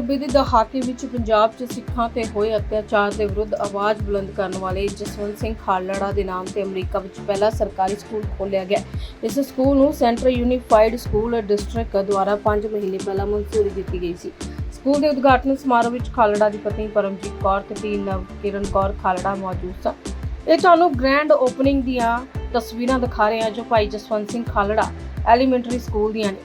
80-90 ਦੇ ਦਹਾਕੇ ਵਿੱਚ ਪੰਜਾਬ 'ਚ ਸਿੱਖਾਂ ਤੇ ਹੋਏ ਅਤਿਆਚਾਰ ਦੇ ਵਿਰੁੱਧ ਆਵਾਜ਼ ਬੁਲੰਦ ਕਰਨ ਵਾਲੇ ਜਸਵੰਤ ਸਿੰਘ ਖਾਲੜਾ ਦੇ ਨਾਮ ਤੇ ਅਮਰੀਕਾ ਵਿੱਚ ਪਹਿਲਾ ਸਰਕਾਰੀ ਸਕੂਲ ਖੋਲ੍ਹਿਆ ਗਿਆ। ਇਸ ਸਕੂਲ ਨੂੰ ਸੈਂਟਰਲ ਯੂਨੀਫਾਈਡ ਸਕੂਲ ਡਿਸਟ੍ਰਿਕਟ ਦੁਆਰਾ 5 ਮਹੀਨੇ ਪਹਿਲਾਂ ਮਨਜ਼ੂਰੀ ਦਿੱਤੀ ਗਈ ਸੀ। ਸਕੂਲ ਦੇ ਉਦਘਾਟਨ ਸਮਾਰੋਹ ਵਿੱਚ ਖਾਲੜਾ ਦੀ ਪਤਨੀ ਪਰਮਜੀਤ ਕੌਰ ਤੇ ਧੀ ਨਵਕਿਰਨ ਕੌਰ ਖਾਲੜਾ ਮੌਜੂਦ ਸਨ। ਇਹ ਤੁਹਾਨੂੰ ਗ੍ਰੈਂਡ ਓਪਨਿੰਗ ਦੀਆਂ ਤਸਵੀਰਾਂ ਦਿਖਾ ਰਹੇ ਹਾਂ ਜੋ ਭਾਈ ਜਸਵੰਤ ਸਿੰਘ ਖਾਲੜਾ ਐਲੀਮੈਂਟਰੀ ਸਕੂਲ ਦੀਆਂ ਨੇ।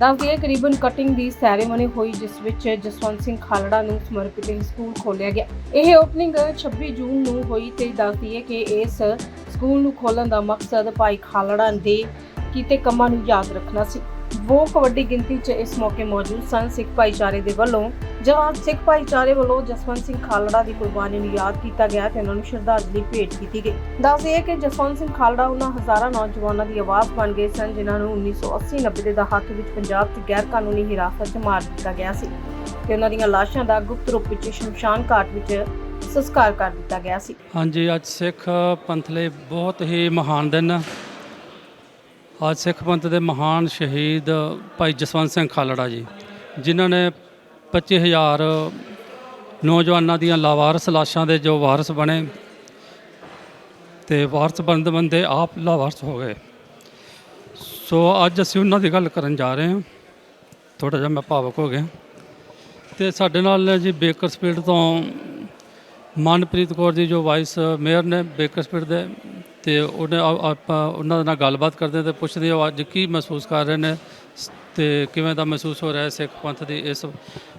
ਦੱਸਦੀ ਕਰੀਬਨ ਕਟਿੰਗ ਦੀ ਸੈਰੇਮਨੀ ਹੋਈ, ਜਿਸ ਵਿੱਚ ਜਸਵੰਤ ਸਿੰਘ ਖਾਲੜਾ ਨੂੰ ਸਮਰਪਿਤ ਇਹ ਸਕੂਲ ਖੋਲਿਆ ਗਿਆ। ਇਹ ਓਪਨਿੰਗ 26 ਜੂਨ ਨੂੰ ਹੋਈ ਤੇ ਦੱਸਦੀ ਕਿ ਇਸ ਸਕੂਲ ਨੂੰ ਖੋਲਣ ਦਾ ਮਕਸਦ ਭਾਈ ਖਾਲੜਾ ਦੇ ਕੀਤੇ ਕੰਮਾਂ ਨੂੰ ਯਾਦ ਰੱਖਣਾ ਸੀ। ਬਹੁਤ ਵੱਡੀ ਗਿਣਤੀ 'ਚ ਇਸ ਮੌਕੇ ਮੌਜੂਦ ਸਨ ਸਿੱਖ ਭਾਈਚਾਰੇ ਦੇ ਵੱਲੋਂ। ਜਵਾਨ ਸਿੱਖ ਭਾਈਚਾਰੇ ਵੱਲੋਂ ਜਸਵੰਤ ਸਿੰਘ ਖਾਲੜਾ ਦੀ ਕੁਰਬਾਨੀ ਨੂੰ ਯਾਦ ਕੀਤਾ ਗਿਆ ਤੇ ਉਹਨਾਂ ਨੂੰ ਸ਼ਰਧਾਂਜਲੀ ਭੇਟ ਕੀਤੀ ਗਈ। ਦੱਸਦੇ ਹੈ ਕਿ ਜਸਵੰਤ ਸਿੰਘ ਖਾਲੜਾ ਉਹਨਾਂ ਹਜ਼ਾਰਾਂ ਨੌਜਵਾਨਾਂ ਦੀ ਆਵਾਜ਼ ਬਣ ਗਏ ਸਨ, ਜਿਨ੍ਹਾਂ ਨੂੰ 1980-90 ਦੇ ਦਹਾਕੇ ਵਿੱਚ ਪੰਜਾਬ 'ਚ ਗੈਰ ਕਾਨੂੰਨੀ ਹਿਰਾਸਤ 'ਚ ਮਾਰ ਦਿੱਤਾ ਗਿਆ ਸੀ ਤੇ ਉਹਨਾਂ ਦੀਆਂ ਲਾਸ਼ਾਂ ਦਾ ਗੁਪਤ ਰੂਪ ਵਿੱਚ ਸ਼ਮਸ਼ਾਨ ਘਾਟ ਵਿੱਚ ਸੰਸਕਾਰ ਕਰ ਦਿੱਤਾ ਗਿਆ ਸੀ। ਹਾਂਜੀ, ਅੱਜ ਸਿੱਖ ਪੰਥ ਲਈ ਬਹੁਤ ਹੀ ਮਹਾਨ ਦਿਨ ਅੱਜ ਸਿੱਖ ਪੰਥ ਦੇ ਮਹਾਨ ਸ਼ਹੀਦ ਭਾਈ ਜਸਵੰਤ ਸਿੰਘ ਖਾਲੜਾ ਜੀ, ਜਿਨ੍ਹਾਂ ਨੇ 25000 ਨੌਜਵਾਨਾਂ ਦੀਆਂ ਲਾਵਾਰਸ ਲਾਸ਼ਾਂ ਦੇ ਜੋ ਵਾਰਸ ਬਣੇ ਤੇ ਵਾਰਸ ਬਣਦੇ ਬੰਦੇ ਆਪ ਲਾਵਾਰਸ ਹੋ ਗਏ। ਸੋ ਅੱਜ ਅਸੀਂ ਉਹਨਾਂ ਦੀ ਗੱਲ ਕਰਨ ਜਾ ਰਹੇ ਹਾਂ। ਥੋੜਾ ਜਿਹਾ ਮੈਂ ਭਾਵਕ ਹੋ ਗਿਆ। ਤੇ ਸਾਡੇ ਨਾਲ ਜੀ ਜੀ ਬੇਕਰਸਫੀਲਡ ਤੋਂ ਮਨਪ੍ਰੀਤ ਕੌਰ ਜੀ, ਜੋ ਵਾਈਸ ਮੇਅਰ ਨੇ ਬੇਕਰਸਫੀਲਡ ਦੇ ਤੇ ਉਹਨੇ ਆਪਾਂ ਉਹਨਾਂ ਦੇ ਨਾਲ ਗੱਲਬਾਤ ਕਰਦੇ ਤੇ ਪੁੱਛਦੇ ਹਾਂ ਅੱਜ ਕੀ ਮਹਿਸੂਸ ਕਰ ਰਹੇ ਨੇ ਸ- ਤੇ ਕਿਵੇਂ ਦਾ ਮਹਿਸੂਸ ਹੋ ਰਿਹਾ ਹੈ ਸਿੱਖ ਪੰਥ ਦੀ ਇਸ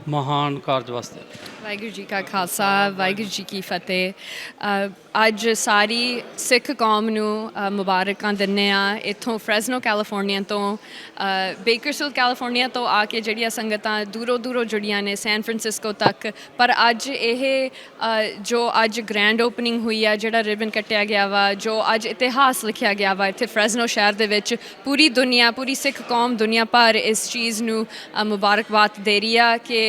ਮਹਾਨ ਕਾਰਜ ਵਾਸਤੇ। ਵਾਹਿਗੁਰੂ ਜੀ ਕਾ ਖਾਲਸਾ ਵਾਹਿਗੁਰੂ ਜੀ ਕੀ ਫਤਿਹ। ਅ, ਅੱਜ ਸਾਰੀ ਸਿੱਖ ਕੌਮ ਨੂੰ ਅ, ਮੁਬਾਰਕਾਂ ਦਿੰਨੇ ਆ ਇੱਥੋਂ ਫ੍ਰੈਸਨੋ ਕੈਲੀਫੋਰਨੀਆ ਤੋਂ ਬੇਕਰਸਫੀਲਡ ਕੈਲੀਫੋਰਨੀਆ ਤੋਂ ਆ ਕੇ ਜਿਹੜੀਆਂ ਸੰਗਤਾਂ ਦੂਰੋਂ ਦੂਰੋਂ ਜੁੜੀਆਂ ਨੇ ਸੈਨ ਫ੍ਰਾਂਸਿਸਕੋ ਤੱਕ। ਪਰ ਅੱਜ ਇਹ ਅ, ਜੋ ਅੱਜ ਗ੍ਰੈਂਡ ਓਪਨਿੰਗ ਹੋਈ ਆ ਜਿਹੜਾ ਰਿਬਨ ਕੱਟਿਆ ਗਿਆ ਵਾ ਜੋ ਅੱਜ ਇਤਿਹਾਸ ਲਿਖਿਆ ਗਿਆ ਵਾ ਇੱਥੇ ਫ੍ਰੈਸਨੋ ਸ਼ਹਿਰ ਦੇ ਵਿੱਚ ਪੂਰੀ ਦੁਨੀਆ ਪੂਰੀ ਸਿੱਖ ਕੌਮ ਦੁਨੀਆ ਭਰ ਇਸ ਚੀਜ਼ ਨੂੰ ਅ, ਮੁਬਾਰਕਬਾਦ ਦੇ ਰਹੀ ਆ ਕਿ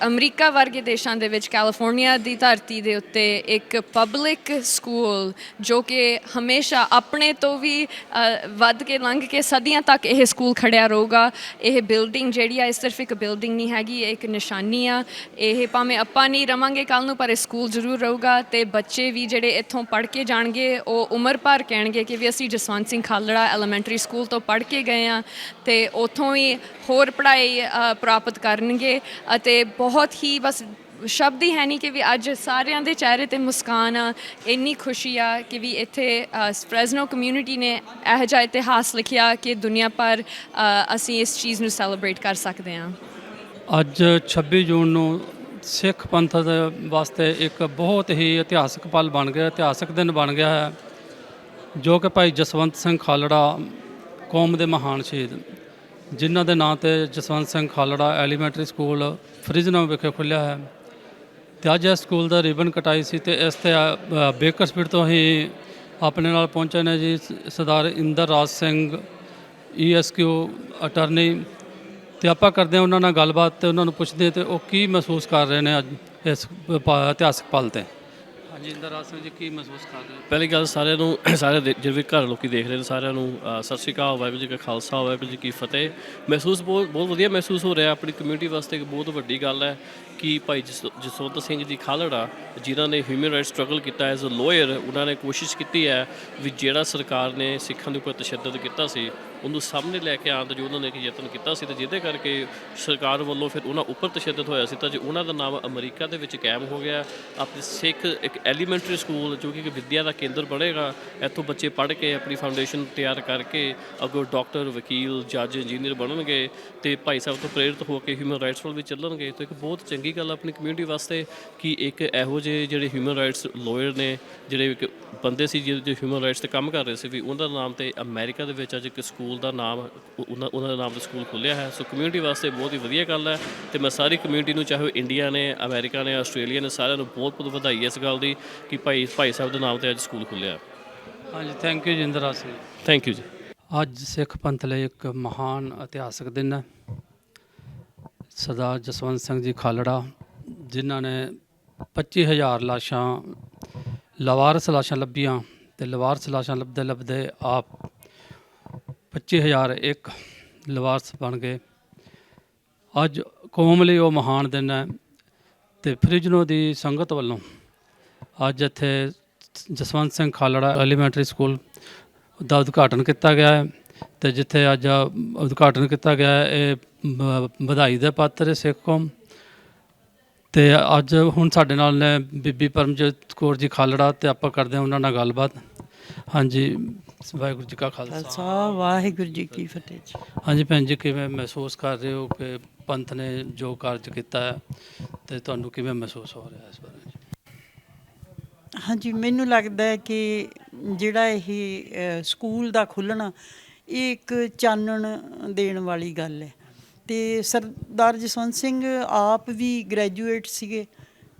ਅਮਰੀਕਾ ਵਰਗੇ ਦੇਸ਼ਾਂ ਦੇ ਵਿੱਚ ਕੈਲੀਫੋਰਨੀਆ ਦੀ ਧਰਤੀ ਦੇ ਉੱਤੇ ਇੱਕ ਪਬਲਿਕ ਸਕੂਲ ਜੋ ਕਿ ਹਮੇਸ਼ਾ ਆਪਣੇ ਤੋਂ ਵੀ ਅ, ਵੱਧ ਕੇ ਲੰਘ ਕੇ ਸਦੀਆਂ ਤੱਕ ਇਹ ਸਕੂਲ ਖੜਿਆ ਰਹੂਗਾ। ਇਹ ਬਿਲਡਿੰਗ ਜਿਹੜੀ ਆ ਇਹ ਸਿਰਫ ਇੱਕ ਬਿਲਡਿੰਗ ਨਹੀਂ ਹੈਗੀ ਇਹ ਇੱਕ ਨਿਸ਼ਾਨੀ ਆ। ਇਹ ਭਾਵੇਂ ਆਪਾਂ ਨਹੀਂ ਰਵਾਂਗੇ ਕੱਲ ਨੂੰ ਪਰ ਇਹ ਸਕੂਲ ਜ਼ਰੂਰ ਰਹੂਗਾ ਤੇ ਬੱਚੇ ਵੀ ਜਿਹੜੇ ਇੱਥੋਂ ਪੜ੍ਹ ਕੇ ਜਾਣਗੇ ਉਹ ਉਮਰ ਭਰ ਕਹਿਣਗੇ ਕਿ ਵੀ ਅਸੀਂ ਜਸਵੰਤ ਸਿੰਘ ਖਾਲੜਾ ਐਲੀਮੈਂਟਰੀ ਸਕੂਲ ਤੋਂ ਪੜ੍ਹ ਕੇ ਗਏ ਆ ਤੇ ਉੱਥੋਂ ਹੀ ਹੋਰ ਪੜ੍ਹਾਈ ਅ, ਪ੍ਰਾਪਤ ਕਰਨਗੇ ਅਤੇ ਬਹੁਤ ਬਹੁਤ ਹੀ ਬਸ ਸ਼ਬਦ ਹੀ ਹੈ ਨਹੀਂ ਕਿ ਵੀ ਅੱਜ ਸਾਰਿਆਂ ਦੇ ਚਿਹਰੇ ਤੇ ਮੁਸਕਾਨ ਆ, ਇੰਨੀ ਖੁਸ਼ੀ ਆ ਕਿ ਵੀ ਇੱਥੇ ਫ੍ਰੈਸਨੋ ਕਮਿਊਨਿਟੀ ਨੇ ਇਹੋ ਜਿਹਾ ਇਤਿਹਾਸ ਲਿਖਿਆ ਕਿ ਦੁਨੀਆ ਭਰ ਅਸੀਂ ਇਸ ਚੀਜ਼ ਨੂੰ ਸੈਲੀਬ੍ਰੇਟ ਕਰ ਸਕਦੇ ਹਾਂ। ਅੱਜ 26 ਜੂਨ ਨੂੰ ਸਿੱਖ ਪੰਥ ਦੇ ਵਾਸਤੇ ਇੱਕ ਬਹੁਤ ਹੀ ਇਤਿਹਾਸਕ ਪਲ ਬਣ ਗਿਆ, ਇਤਿਹਾਸਕ ਦਿਨ ਬਣ ਗਿਆ ਹੈ, ਜੋ ਕਿ ਭਾਈ ਜਸਵੰਤ ਸਿੰਘ ਖਾਲੜਾ ਕੌਮ ਦੇ ਮਹਾਨ ਸ਼ਹੀਦ ਜਿਨ੍ਹਾਂ ਦੇ ਨਾਂ ਤੇ Jaswant Singh Khalra elementary school Fresno ਵਿਖੇ ਖੁੱਲ੍ਹਿਆ ਹੈ। ਤੇ ਅੱਜ ਇਸ ਸਕੂਲ ਦਾ ਰਿਬਨ ਕਟਾਈ ਸੀ ਤੇ ਇਸ ਤੇ ਅ, ਬੇਕਰਸਫੀਲਡ ਤੋਂ ਹੀ ਆਪਣੇ ਨਾਲ ਪਹੁੰਚੇ ਨੇ ਜੀ Sardar Inder Raj Singh E S Q attorney. ਤੇ ਆਪਾਂ ਕਰਦੇ ਹਾਂ ਉਹਨਾਂ ਨਾਲ ਗੱਲਬਾਤ ਤੇ ਉਹਨਾਂ ਨੂੰ ਪੁੱਛਦੇ ਹਾਂ ਤੇ ਉਹ ਕੀ ਮਹਿਸੂਸ ਕਰ ਰਹੇ ਨੇ ਅੱਜ ਇਸ ਪ- ਇਤਿਹਾਸਕ ਪਲ ਤੇ। ਹਾਂਜੀ ਇੰਦਰ ਰਾਜ ਸਿੰਘ ਜੀ ਕੀ ਮਹਿਸੂਸ ਕਰ ਰਹੇ ਹੋ? ਪਹਿਲੀ ਗੱਲ ਸਾਰਿਆਂ ਨੂੰ ਸਾਰੇ ਦੇ- ਜਿਹੜੇ ਘਰ ਲੋਕੀ ਦੇਖ ਰਹੇ ਨੇ ਸਾਰਿਆਂ ਨੂੰ ਅ, ਸਤਿ ਸ਼੍ਰੀ ਅਕਾਲ ਵਾਹਿਗੁਰੂ ਜੀ ਕਾ ਖਾਲਸਾ ਵਾਹਿਗੁਰੂ ਜੀ ਕੀ ਫਤਿਹ। ਮਹਿਸੂਸ ਬਹੁਤ ਬਹੁਤ ਵਧੀਆ ਮਹਿਸੂਸ ਹੋ ਰਿਹਾ ਆਪਣੀ ਕਮਿਊਨਿਟੀ ਵਾਸਤੇ ਇੱਕ ਬਹੁਤ ਵੱਡੀ ਗੱਲ ਹੈ ਕਿ ਭਾਈ ਜਸ- ਜਸਵੰਤ ਸਿੰਘ ਜੀ ਖਾਲੜਾ ਜਿਨ੍ਹਾਂ ਨੇ ਹਿਊਮਨ ਰਾਈਟ ਸਟਰਗਲ ਕੀਤਾ ਐਜ਼ ਅ ਲਾਇਰ ਉਹਨਾਂ ਨੇ ਕੋਸ਼ਿਸ਼ ਕੀਤੀ ਹੈ ਵੀ ਜਿਹੜਾ ਸਰਕਾਰ ਨੇ ਸਿੱਖਾਂ ਦੇ ਉੱਪਰ ਤਸ਼ੱਦਦ ਕੀਤਾ ਸੀ ਉਹਨੂੰ ਸਾਹਮਣੇ ਲੈ ਕੇ ਆਉਣ ਦਾ ਜੋ ਉਹਨਾਂ ਨੇ ਇੱਕ ਯਤਨ ਕੀਤਾ ਸੀ ਤੇ ਜਿਹਦੇ ਕਰਕੇ ਸਰਕਾਰ ਵੱਲੋਂ ਫਿਰ ਉਹਨਾਂ ਉੱਪਰ ਤਸ਼ੱਦਦ ਹੋਇਆ ਸੀ ਤਾਂ ਜੇ ਉਹਨਾਂ ਦਾ ਨਾਮ ਅਮਰੀਕਾ ਦੇ ਵਿੱਚ ਕਾਇਮ ਹੋ ਗਿਆ। ਆਪਣੇ ਸਿੱਖ ਇੱਕ ਐਲੀਮੈਂਟਰੀ ਸਕੂਲ ਜੋ ਕਿ ਇੱਕ ਵਿੱਦਿਆ ਦਾ ਕੇਂਦਰ ਬਣੇਗਾ, ਇੱਥੋਂ ਬੱਚੇ ਪੜ੍ਹ ਕੇ ਆਪਣੀ ਫਾਊਂਡੇਸ਼ਨ ਤਿਆਰ ਕਰਕੇ ਅੱਗੋਂ ਡਾਕਟਰ ਵਕੀਲ ਜੱਜ ਇੰਜੀਨੀਅਰ ਬਣਨਗੇ ਤੇ ਭਾਈ ਸਾਹਿਬ ਤੋਂ ਪ੍ਰੇਰਿਤ ਹੋ ਕੇ ਹਿਊਮਨ ਰਾਈਟਸ ਵੱਲ ਵੀ ਚੱਲਣਗੇ। ਤਾਂ ਇੱਕ ਬਹੁਤ ਚੰਗੀ ਗੱਲ ਆ ਆਪਣੀ ਕਮਿਊਨਿਟੀ ਵਾਸਤੇ ਕਿ ਇੱਕ ਇਹੋ ਜਿਹੇ ਜਿਹੜੇ ਹਿਊਮਨ ਰਾਈਟਸ ਲਾਇਰ ਨੇ, ਜਿਹੜੇ ਇੱਕ ਬੰਦੇ ਸੀ ਜਿਹੜੇ ਹਿਊਮਨ ਰਾਈਟਸ ਤੇ ਕੰਮ ਕਰ ਰਹੇ ਸੀ ਵੀ ਉਹਨਾਂ ਦਾ ਨਾਮ ਤੇ ਅਮਰੀਕਾ ਦੇ ਵਿੱਚ ਅੱਜ ਇੱਕ ਸਕੂਲ ਦਾ ਨਾਮ ਉਹ- ਉਹਨਾਂ ਉਹਨਾਂ ਦੇ ਨਾਮ ਤੇ ਸਕੂਲ ਖੁੱਲਿਆ ਹੈ। ਸੋ ਕਮਿਊਨਿਟੀ ਵਾਸਤੇ ਬਹੁਤ ਹੀ ਵਧੀਆ ਗੱਲ ਹੈ ਤੇ ਮੈਂ ਸਾਰੀ ਕਮਿਊਨਿਟੀ ਨੂੰ ਚਾਹੇ ਇੰਡੀਆ ਨੇ ਅਮਰੀਕਾ ਨੇ ਆਸਟ੍ਰੇਲੀਆ ਨੇ ਸਾਰਿਆਂ ਨੂੰ ਬਹੁਤ ਬਹੁਤ ਵਧਾਈ ਇਸ ਗੱਲ ਦੀ ਕਿ ਭਾਈ ਭਾਈ ਸਾਹਿਬ ਦੇ ਨਾਮ ਤੇ ਅੱਜ ਸਕੂਲ ਖੁੱਲਿਆ ਹਾਂਜੀ thank you ji Inder Raj Singh thank you ji. ਅੱਜ ਸਿੱਖ ਪੰਥ ਲਈ ਇੱਕ ਮਹਾਨ ਇਤਿਹਾਸਕ ਦਿਨ ਹੈ। ਸਰਦਾਰ ਜਸਵੰਤ ਸਿੰਘ ਜੀ ਖਾਲੜਾ ਜਿਨ੍ਹਾਂ ਨੇ 25000 ਲਾਸ਼ਾਂ ਲਵਾਰਸ ਲਾਸ਼ਾਂ ਲੱਭੀਆਂ ਤੇ ਲਵਾਰਸ ਲਾਸ਼ਾਂ ਲੱਭਦੇ ਲੱਭਦੇ ਆਪ 25001 ਲਵਾਰਸ ਬਣ ਗਏ। ਅੱਜ ਕੌਮ ਲਈ ਉਹ ਮਹਾਨ ਦਿਨ ਹੈ ਤੇ ਫਰਿਜਨੋ ਦੀ ਸੰਗਤ ਵੱਲੋਂ ਅੱਜ ਇੱਥੇ ਜਸਵੰਤ ਸਿੰਘ ਖਾਲੜਾ ਐਲੀਮੈਂਟਰੀ ਸਕੂਲ ਦਾ ਉਦਘਾਟਨ ਕੀਤਾ ਗਿਆ ਹੈ ਤੇ ਜਿੱਥੇ ਅੱਜ ਉਦਘਾਟਨ ਕੀਤਾ ਗਿਆ ਹੈ, ਇਹ ਵਧਾਈ ਦੇ ਪਾਤਰ ਹੈ ਸਿੱਖ ਕੌਮ। ਤੇ ਅੱਜ ਹੁਣ ਸਾਡੇ ਨਾਲ ਨੇ ਬੀਬੀ ਪਰਮਜੀਤ ਕੌਰ ਜੀ ਖਾਲੜਾ ਤੇ ਆਪਾਂ ਕਰਦੇ ਹਾਂ ਉਹਨਾਂ ਨਾਲ ਗੱਲਬਾਤ। ਹਾਂਜੀ ਵਾਹਿਗੁਰੂ ਜੀ ਕਾ ਖਾਲਸਾ। ਖਾਲਸਾ ਵਾਹਿਗੁਰੂ ਜੀ ਕੀ ਫਤਿਹ ਜੀ। ਹਾਂਜੀ ਭੈਣ ਜੀ ਕਿਵੇਂ ਮਹਿਸੂਸ ਕਰ ਰਹੇ ਹੋ ਕਿ ਪੰਥ ਨੇ ਜੋ ਕਾਰਜ ਕੀਤਾ ਹੈ ਤੇ ਤੁਹਾਨੂੰ ਕਿਵੇਂ ਮਹਿਸੂਸ ਹੋ ਰਿਹਾ ਇਸ ਬਾਰੇ? ਹਾਂਜੀ ਮੈਨੂੰ ਲੱਗਦਾ ਹੈ ਕਿ ਜਿਹੜਾ ਇਹ ਅ, ਸਕੂਲ ਦਾ ਖੁੱਲਣਾ ਇਹ ਇੱਕ ਚਾਨਣ ਦੇਣ ਵਾਲੀ ਗੱਲ ਹੈ। ਤੇ ਸਰਦਾਰ ਜਸਵੰਤ ਸਿੰਘ ਆਪ ਵੀ ਗ੍ਰੈਜੂਏਟ ਸੀਗੇ।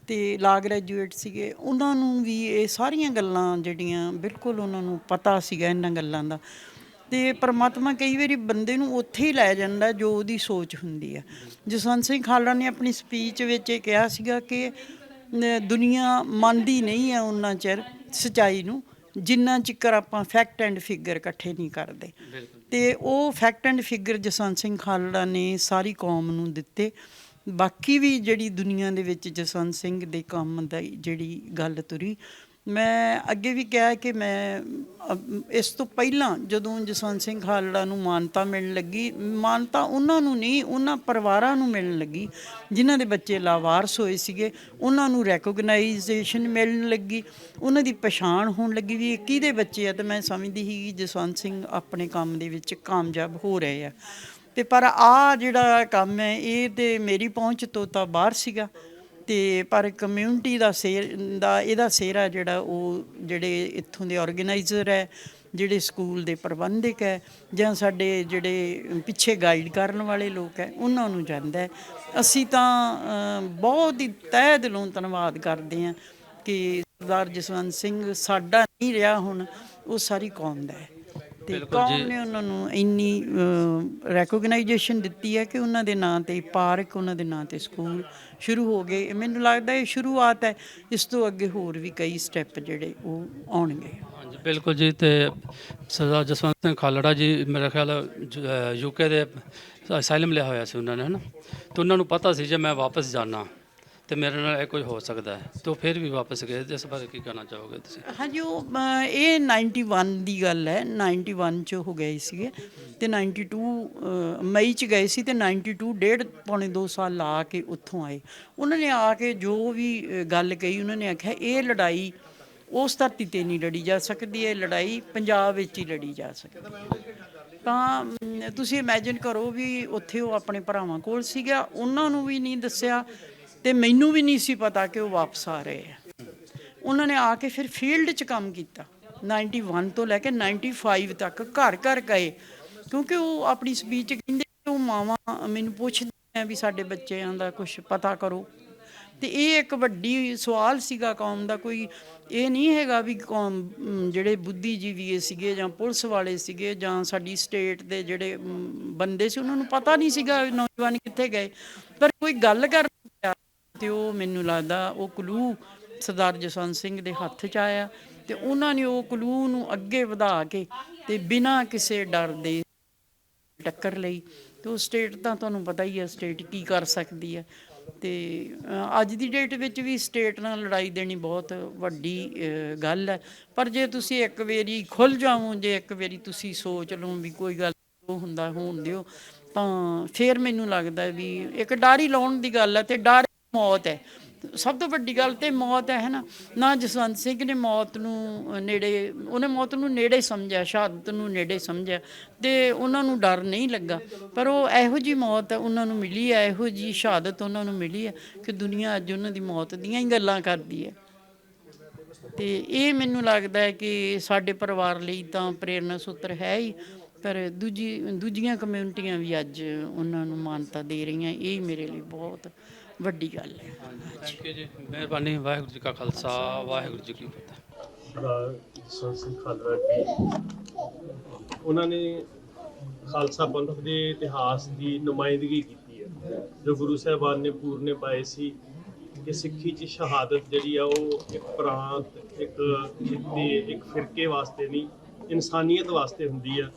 ਤੇ ਲਾ ਗ੍ਰੈਜੂਏਟ ਸੀਗੇ ਉਹਨਾਂ ਨੂੰ ਵੀ ਇਹ ਸਾਰੀਆਂ ਗੱਲਾਂ ਜਿਹੜੀਆਂ ਬਿਲਕੁਲ ਉਹਨਾਂ ਨੂੰ ਪਤਾ ਸੀਗਾ ਇਹਨਾਂ ਗੱਲਾਂ ਦਾ। ਤੇ ਪਰਮਾਤਮਾ ਕਈ ਵਾਰੀ ਬੰਦੇ ਨੂੰ ਉੱਥੇ ਹੀ ਲੈ ਜਾਂਦਾ ਜੋ ਉਹਦੀ ਸੋਚ ਹੁੰਦੀ ਹੈ ਜਸਵੰਤ ਸਿੰਘ ਖਾਲੜਾ ਨੇ ਆਪਣੀ ਸਪੀਚ ਵਿੱਚ ਇਹ ਕਿਹਾ ਸੀਗਾ ਕਿ ਦੁਨੀਆ ਮੰਨਦੀ ਨਹੀਂ ਹੈ ਉਹਨਾਂ ਚਿਰ ਸਚਾਈ ਨੂੰ ਜਿੰਨਾ ਚਿਕਰ ਆਪਾਂ ਫੈਕਟ ਐਂਡ ਫਿਗਰ ਇਕੱਠੇ ਨਹੀਂ ਕਰਦੇ। ਤੇ ਉਹ fact and figure Jaswant Singh Khalra ਨੇ ਸਾਰੀ ਕੌਮ ਨੂੰ ਦਿੱਤੇ। ਬਾਕੀ ਵੀ ਜਿਹੜੀ ਦੁਨੀਆ ਦੇ ਵਿੱਚ ਜਸਵੰਤ ਸਿੰਘ ਦੇ ਕੰਮ ਦਾ ਜਿਹੜੀ ਗੱਲ ਤੁਰੀ, ਮੈਂ ਅੱਗੇ ਵੀ ਕਿਹਾ ਕਿ ਮੈਂ ਇਸ ਤੋਂ ਪਹਿਲਾਂ ਜਦੋਂ ਜਸਵੰਤ ਸਿੰਘ ਖਾਲੜਾ ਨੂੰ ਮਾਨਤਾ ਮਿਲਣ ਲੱਗੀ, ਮਾਨਤਾ ਉਹਨਾਂ ਨੂੰ ਨਹੀਂ, ਉਹਨਾਂ ਪਰਿਵਾਰਾਂ ਨੂੰ ਮਿਲਣ ਲੱਗੀ, ਜਿਨ੍ਹਾਂ ਦੇ ਬੱਚੇ ਲਾਵਾਰਸ ਹੋਏ ਸੀਗੇ, ਉਹਨਾਂ ਨੂੰ ਰੈਕੋਗਨਾਈਜੇਸ਼ਨ ਮਿਲਣ ਲੱਗੀ, ਉਹਨਾਂ ਦੀ ਪਛਾਣ ਹੋਣ ਲੱਗੀ ਵੀ ਇਹ ਕਿਹਦੇ ਬੱਚੇ ਆ, ਤੇ ਮੈਂ ਸਮਝਦੀ ਸੀ ਕਿ ਜਸਵੰਤ ਸਿੰਘ ਆਪਣੇ ਕੰਮ ਦੇ ਵਿੱਚ ਕਾਮਯਾਬ ਹੋ ਰਹੇ ਆ। ਤੇ ਪਰ ਆ ਜਿਹੜਾ ਕੰਮ ਹੈ, ਇਹ ਤੇ ਮੇਰੀ ਪਹੁੰਚ ਤੋਂ ਤਾਂ ਬਾਹਰ ਸੀਗਾ ਤੇ ਪਰ ਕਮਿਊਨਿਟੀ ਦਾ ਸੇਰ, ਦਾ ਇਹਦਾ ਸੇਰਾ ਜਿਹੜਾ ਉਹ ਜਿਹੜੇ ਇੱਥੋਂ ਦੇ ਆਰਗੇਨਾਈਜ਼ਰ ਹੈ, ਜਿਹੜੇ ਸਕੂਲ ਦੇ ਪ੍ਰਬੰਧਕ ਹੈ ਜਾਂ ਸਾਡੇ ਜਿਹੜੇ ਪਿੱਛੇ ਗਾਈਡ ਕਰਨ ਵਾਲੇ ਲੋਕ ਹੈ, ਉਹਨਾਂ ਨੂੰ ਜਾਂਦਾ ਹੈ। ਅਸੀਂ ਤਾਂ ਬਹੁਤ ਹੀ ਤਹਿ ਦਿਲੋਂ ਧੰਨਵਾਦ ਕਰਦੇ ਹਾਂ ਕਿ ਸਰਦਾਰ ਜਸਵੰਤ ਸਿੰਘ ਸਾਡਾ ਨਹੀਂ ਰਿਹਾ ਹੁਣ, ਉਹ ਸਾਰੀ ਕੌਮ ਦਾ ਹੈ। ਤੇ ਕੌਮ ਨੇ ਉਹਨਾਂ ਨੂੰ ਇੰਨੀ ਰੈਕੋਗਨਾਈਜੇਸ਼ਨ ਦਿੱਤੀ ਹੈ ਕਿ ਉਹਨਾਂ ਦੇ ਨਾਂ ਤੇ ਪਾਰਕ ਉਹਨਾਂ ਦੇ ਨਾਂ ਤੇ ਸਕੂਲ ਸ਼ੁਰੂ ਹੋ ਗਏ? ਮੈਨੂੰ ਲੱਗਦਾ ਇਹ ਸ਼ੁਰੂਆਤ ਹੈ ਇਸ ਤੋਂ ਅੱਗੇ ਹੋਰ ਵੀ ਕਈ ਸਟੈਪ ਜਿਹੜੇ ਉਹ ਆਉਣਗੇ। ਹਾਂਜੀ ਬਿਲਕੁਲ ਜੀ ਤੇ ਸਰਦਾਰ ਜਸਵੰਤ ਸਿੰਘ ਖਾਲੜਾ ਜੀ ਮੇਰੇ ਖਿਆਲ ਯੂਕੇ ਦੇ ਅਸਾਈਲਮ ਲਿਆ ਹੋਇਆ ਸੀ ਉਹਨਾਂ ਨੇ ਹਨਾ? ਤੇ ਉਹਨਾਂ ਨੂੰ ਪਤਾ ਸੀ ਜੇ ਮੈਂ ਵਾਪਸ ਜਾਣਾ ਤੇ ਮੇਰੇ ਨਾਲ ਇਹ ਕੁਝ ਹੋ ਸਕਦਾ ਹੈ। ਤੇ ਉਹ ਫਿਰ ਵੀ ਵਾਪਸ ਗਏ। ਇਸ ਬਾਰੇ ਕੀ ਕਹਿਣਾ ਚਾਹੋਗੇ ਤੁਸੀਂ? ਹਾਂਜੀ ਉਹ ਅ, ਇਹ 91 ਦੀ ਗੱਲ ਹੈ। 91 ਚ ਹੋ ਗਏ ਸੀਗੇ ਤੇ 92 ਅ, ਮਈ ਚ ਗਏ ਸੀ ਤੇ 92 ਡੇਢ ਪੌਣੇ 2 ਸਾਲ ਲਾ ਕੇ ਉੱਥੋਂ ਆਏ। ਉਹਨਾਂ ਨੇ ਆ ਕੇ ਜੋ ਵੀ ਅ, ਗੱਲ ਕਹੀ ਉਹਨਾਂ ਨੇ ਆਖਿਆ ਇਹ ਲੜਾਈ ਉਸ ਧਰਤੀ ਤੇ ਨਹੀਂ ਲੜੀ ਜਾ ਸਕਦੀ। ਇਹ ਲੜਾਈ ਪੰਜਾਬ ਵਿੱਚ ਹੀ ਲੜੀ ਜਾ ਸਕਦੀ ਤਾਂ ਅਮ, ਤੁਸੀਂ ਇਮੇਜਿਨ ਕਰੋ ਵੀ ਉੱਥੇ ਉਹ ਆਪਣੇ ਭਰਾਵਾਂ ਕੋਲ ਸੀਗਾ। ਉਹਨਾਂ ਨੂੰ ਵੀ ਨਹੀਂ ਦੱਸਿਆ। ਤੇ ਮੈਨੂੰ ਵੀ ਨਹੀਂ ਸੀ ਪਤਾ ਕਿ ਉਹ ਵਾਪਸ ਆ ਰਹੇ ਆ। ਉਹਨਾਂ ਨੇ ਆ ਕੇ ਫਿਰ ਫੀਲਡ 'ਚ ਕੰਮ ਕੀਤਾ। 91 ਤੋਂ ਲੈ ਕੇ 95 ਤੱਕ ਘਰ ਘਰ ਗਏ। ਕਿਉਂਕਿ ਉਹ ਆਪਣੀ ਸਪੀਚ ਕਹਿੰਦੇ ਉਹ ਮਾਵਾਂ ਮੈਨੂੰ ਪੁੱਛਦੀਆਂ ਵੀ ਸਾਡੇ ਬੱਚਿਆਂ ਦਾ ਕੁਝ ਪਤਾ ਕਰੋ। ਤੇ ਇਹ ਇੱਕ ਵੱਡੀ ਸਵਾਲ ਸੀਗਾ ਕੌਮ ਦਾ। ਕੋਈ ਇਹ ਨਹੀਂ ਹੈਗਾ ਵੀ ਕੌਮ ਜਿਹੜੇ ਬੁੱਧੀਜੀਵੀ ਸੀਗੇ ਜਾਂ ਪੁਲਿਸ ਵਾਲੇ ਸੀਗੇ ਜਾਂ ਸਾਡੀ ਸਟੇਟ ਦੇ ਜਿਹੜੇ ਬੰਦੇ ਸੀ, ਉਹਨਾਂ ਨੂੰ ਪਤਾ ਨਹੀਂ ਸੀਗਾ ਨੌਜਵਾਨ ਕਿੱਥੇ ਗਏ। ਪਰ ਕੋਈ ਗੱਲ ਕਰ ਤੇ ਉਹ ਮੈਨੂੰ ਲੱਗਦਾ ਉਹ ਕਲੂ ਸਰਦਾਰ ਜਸਵੰਤ ਸਿੰਘ ਦੇ ਹੱਥ 'ਚ ਆਇਆ ਤੇ ਉਹਨਾਂ ਨੇ ਉਹ ਕਲੂ ਨੂੰ ਅੱਗੇ ਵਧਾ ਕੇ ਤੇ ਬਿਨਾਂ ਕਿਸੇ ਡਰ ਦੇ ਟੱਕਰ ਲਈ ਤੇ ਉਹ ਸਟੇਟ ਤਾਂ ਤੁਹਾਨੂੰ ਪਤਾ ਹੀ ਹੈ ਸਟੇਟ ਕੀ ਕਰ ਸਕਦੀ ਹੈ ਤੇ ਅੱਜ ਦੀ ਡੇਟ ਵਿੱਚ ਵੀ ਸਟੇਟ ਨਾਲ ਲੜਾਈ ਦੇਣੀ ਬਹੁਤ ਵੱਡੀ ਗੱਲ ਹੈ ਪਰ ਜੇ ਤੁਸੀਂ ਇੱਕ ਵਾਰੀ ਖੁੱਲ ਜਾਵੋ, ਜੇ ਇੱਕ ਵਾਰੀ ਤੁਸੀਂ ਸੋਚ ਲਓ ਵੀ ਕੋਈ ਗੱਲ ਉਹ ਹੁੰਦਾ ਹੋਣ ਦਿਓ, ਤਾਂ ਫਿਰ ਮੈਨੂੰ ਲੱਗਦਾ ਵੀ ਇੱਕ ਡਰ ਲਾਉਣ ਦੀ ਗੱਲ ਹੈ ਤੇ ਡਰ ਮੌਤ ਹੈ। ਸਭ ਤੋਂ ਵੱਡੀ ਗੱਲ ਤੇ ਮੌਤ ਹੈ ਨਾ ਨਾ ਜਸਵੰਤ ਸਿੰਘ ਨੇ ਮੌਤ ਨੂੰ ਨੇੜੇ, ਉਹਨੇ ਮੌਤ ਨੂੰ ਨੇੜੇ ਸਮਝਿਆ, ਸ਼ਹਾਦਤ ਨੂੰ ਨੇੜੇ ਸਮਝਿਆ ਤੇ ਉਹਨਾਂ ਨੂੰ ਡਰ ਨਹੀਂ ਲੱਗਾ। ਪਰ ਉਹ ਇਹੋ ਜੀ ਮੌਤ ਉਹਨਾਂ ਨੂੰ ਮਿਲੀ ਹੈ, ਇਹੋ ਜੀ ਸ਼ਹਾਦਤ ਉਹਨਾਂ ਨੂੰ ਮਿਲੀ ਹੈ ਕਿ ਦੁਨੀਆ ਅੱਜ ਉਹਨਾਂ ਦੀ ਮੌਤ ਦੀਆਂ ਹੀ ਗੱਲਾਂ ਕਰਦੀ ਹੈ। ਤੇ ਇਹ ਮੈਨੂੰ ਲੱਗਦਾ ਹੈ ਕਿ ਸਾਡੇ ਪਰਿਵਾਰ ਲਈ ਤਾਂ ਪ੍ਰੇਰਨਾ ਸੂਤਰ ਹੈ ਹੀ, ਪਰ ਦੂਜੀ, ਦੂਜੀਆਂ ਕਮਿਊਨਿਟੀਆਂ ਵੀ ਅੱਜ ਉਹਨਾਂ ਨੂੰ ਮਾਨਤਾ ਦੇ ਰਹੀਆਂ, ਇਹ ਮੇਰੇ ਲਈ ਬਹੁਤ ਵੱਡੀ ਗੱਲ ਹੈ। ਥੈਂਕ ਯੂ ਜੀ। ਮਿਹਰਬਾਨੀ। ਵਾਹਿਗੁਰੂ ਜੀ ਕਾ ਖਾਲਸਾ। ਵਾਹਿਗੁਰੂ ਜੀ ਕੀ ਫਤਿਹ। ਦਾ ਜਸਵੰਤ ਸਿੰਘ ਖਾਲੜਾ ਜੀ ਉਹਨਾਂ ਨੇ ਖਾਲਸਾ ਪੰਥ ਦੇ ਇਤਿਹਾਸ ਦੀ ਨੁਮਾਇੰਦਗੀ ਕੀਤੀ ਹੈ। ਜੋ ਗੁਰੂ ਸਾਹਿਬਾਨ ਨੇ ਪੂਰਨੇ ਪਾਏ ਸੀ ਕਿ ਸਿੱਖੀ 'ਚ ਸ਼ਹਾਦਤ ਜਿਹੜੀ ਆ ਉਹ ਇੱਕ ਪ੍ਰਾਂਤ ਇੱਕ ਖਿੱਤੇ ਇੱਕ ਫਿਰਕੇ ਵਾਸਤੇ ਨਹੀਂ ਇਨਸਾਨੀਅਤ ਵਾਸਤੇ ਹੁੰਦੀ ਆ।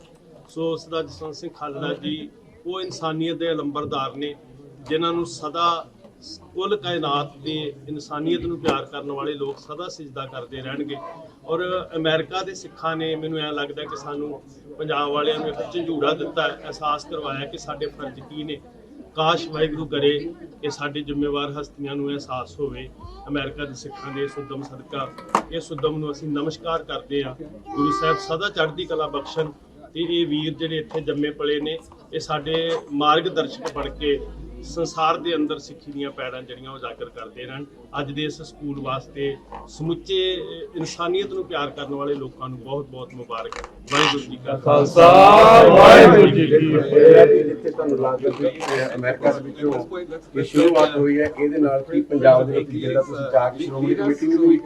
ਸੋ ਦਾ ਜਸਵੰਤ ਸਿੰਘ ਖਾਲੜਾ ਜੀ ਉਹ ਇਨਸਾਨੀਅਤ ਦੇ ਅਲੰਬਰਦਾਰ ਨੇ ਜਿਨ੍ਹਾਂ ਨੂੰ ਸਦਾ ਕੁੱਲ ਕਾਇਨਾਤ ਤੇ ਇਨਸਾਨੀਅਤ ਨੂੰ ਪਿਆਰ ਕਰਨ ਵਾਲੇ ਲੋਕ ਸਦਾ ਸਜਦਾ ਕਰਦੇ ਰਹਿਣਗੇ। ਔਰ ਅਮਰੀਕਾ ਦੇ ਸਿੱਖਾਂ ਨੇ ਮੈਨੂੰ ਐਂ ਲੱਗਦਾ ਕਿ ਸਾਨੂੰ ਪੰਜਾਬ ਵਾਲਿਆਂ ਨੂੰ ਇੱਕ ਝੰਜੂੜਾ ਦਿੱਤਾ, ਅਹਿਸਾਸ ਕਰਵਾਇਆ ਕਿ ਸਾਡੇ ਫਰਜ਼ ਕੀ ਨੇ। ਕਾਸ਼ ਵਾਹਿਗੁਰੂ ਕਰੇ ਕਿ ਸਾਡੇ ਜ਼ਿੰਮੇਵਾਰ ਹਸਤੀਆਂ ਨੂੰ ਅਹਿਸਾਸ ਹੋਵੇ, ਅਮਰੀਕਾ ਦੇ ਸਿੱਖਾਂ ਦੇ ਇਸ ਸਦਕਾ ਇਸ ਉਦਮ ਨੂੰ ਅਸੀਂ ਨਮਸਕਾਰ ਕਰਦੇ ਹਾਂ। ਗੁਰੂ ਸਾਹਿਬ ਸਦਾ ਚੜ੍ਹਦੀ ਕਲਾ ਬਖਸ਼ਣ ਤੇ ਇਹ ਵੀਰ ਜਿਹੜੇ ਇੱਥੇ ਜੰਮੇ ਪਲੇ ਨੇ, ਇਹ ਸਾਡੇ ਮਾਰਗਦਰਸ਼ਕ ਬਣ ਕੇ ਸੰਸਾਰ ਦੇ ਅੰਦਰ ਸਿੱਖੀ ਦੀਆਂ ਪੈੜਾਂ ਜਿਹੜੀਆਂ ਉਹ ਉਜਾਗਰ ਕਰਦੇ ਰਹਿਣ। ਅੱਜ ਦੇ ਇਸ ਸਕੂਲ ਵਾਸਤੇ ਸਮੁੱਚੇ ਇਨਸਾਨੀਅਤ ਨੂੰ ਪਿਆਰ ਕਰਨ ਵਾਲੇ ਲੋਕਾਂ ਨੂੰ ਬਹੁਤ ਬਹੁਤ ਮੁਬਾਰਕ। ਵਾਹਿਗੁਰੂ ਜੀ ਕਾ ਖਾਲਸਾ। ਵਾਹਿਗੁਰੂ ਜੀ ਕੀ ਫਤਿਹ। ਜਿੱਥੇ ਤੁਹਾਨੂੰ ਲੱਗਦਾ ਕਿ ਅਮਰੀਕਾ ਦੇ ਵਿੱਚੋਂ ਇਹ ਸ਼ੁਰੂਆਤ ਹੋਈ ਹੈ। ਇਹਦੇ ਨਾਲ ਕੀ ਪੰਜਾਬ ਦੇ ਵਿੱਚ ਜਿਹੜਾ ਤੁਸੀਂ ਜਾ ਕੇ ਸ਼੍ਰੋਮਣੀ ਕਮੇਟੀ ਨੂੰ ਵੀ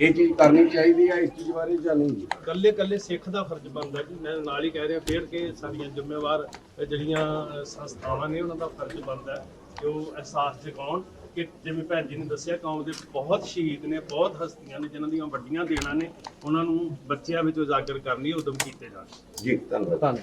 ਇਹ ਚੀਜ਼ ਕਰਨੀ ਚਾਹੀਦੀ ਹੈ ਇਸ ਚੀਜ਼ ਬਾਰੇ ਜਾਂ ਨਹੀਂ? ਕੱਲੇ ਕੱਲੇ ਸਿੱਖ ਦਾ ਫਰਜ਼ ਬਣਦਾ ਕਿ ਮੈਂ ਨਾਲ ਹੀ ਕਹਿ ਰਿਹਾ ਫੇਰ ਕਿ ਸਾਡੀਆਂ ਜ਼ਿੰਮੇਵਾਰ ਜਿਹੜੀਆਂ ਸੰਸਥਾਵਾਂ ਨੇ ਉਹਨਾਂ ਦਾ ਫਰਜ਼ ਬਣਦਾ ਹੈ ਕਿ ਉਹ ਅਹਿਸਾਸ ਜਗਾਉਣ ਕਿ ਜਿਵੇਂ ਭੈਣ ਜੀ ਨੇ ਦੱਸਿਆ ਕੌਮ ਦੇ ਬਹੁਤ ਸ਼ਹੀਦ ਨੇ ਬਹੁਤ ਹਸਤੀਆਂ ਨੇ ਜਿਨ੍ਹਾਂ ਦੀਆਂ ਵੱਡੀਆਂ ਦੇਣਾ ਨੇ। ਉਹਨਾਂ ਨੂੰ ਬੱਚਿਆਂ ਵਿੱਚ ਉਜਾਗਰ ਕਰਨੀ ਉਦਮ ਕੀਤੇ ਜਾਣ। ਜੀ ਧੰਨਵਾਦ।